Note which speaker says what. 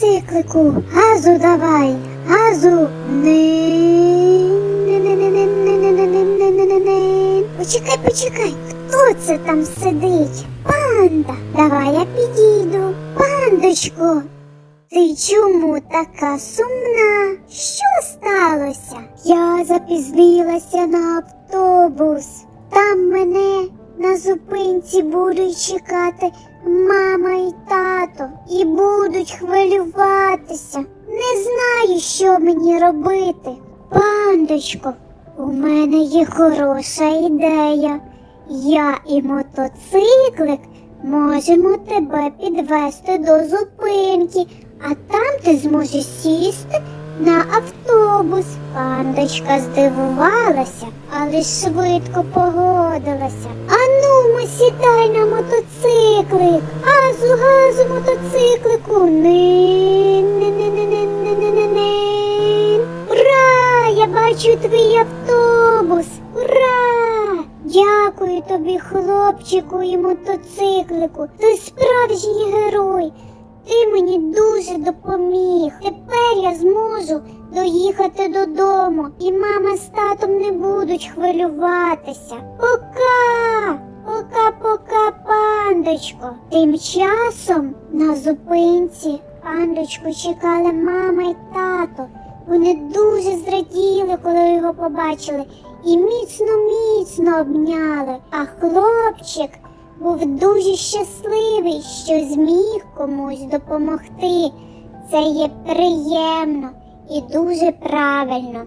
Speaker 1: циклику, газу давай, газу. Почекай, почекай, хто це там сидить? Панда, давай я підійду. Пандочко, ти чому така сумна? Що сталося? Я запізнилася на автобус. Там мене на зупинці будуть чекати мама і тато і будуть хвилюватися. Не знаю, що мені робити. Пандочко, у мене є хороша ідея. Я і мотоциклик можемо тебе підвести до зупинки, а там ти зможеш сісти на автобус. Пандочка здивувалася, але швидко погодилася. Ану, ми сідай на мотоциклик з мотоциклику. Ура! Я бачу твій автобус. Ура! Дякую тобі, хлопчику і мотоциклику. Ти справжній герой. Ти мені дуже допоміг. Тепер я зможу доїхати додому, і мама з татом не будуть хвилюватися пандочко. Тим часом на зупинці пандочку чекали мама і тато. Вони дуже зраділи, коли його побачили, і міцно-міцно обняли. А хлопчик був дуже щасливий, що зміг комусь допомогти. Це є приємно і дуже правильно.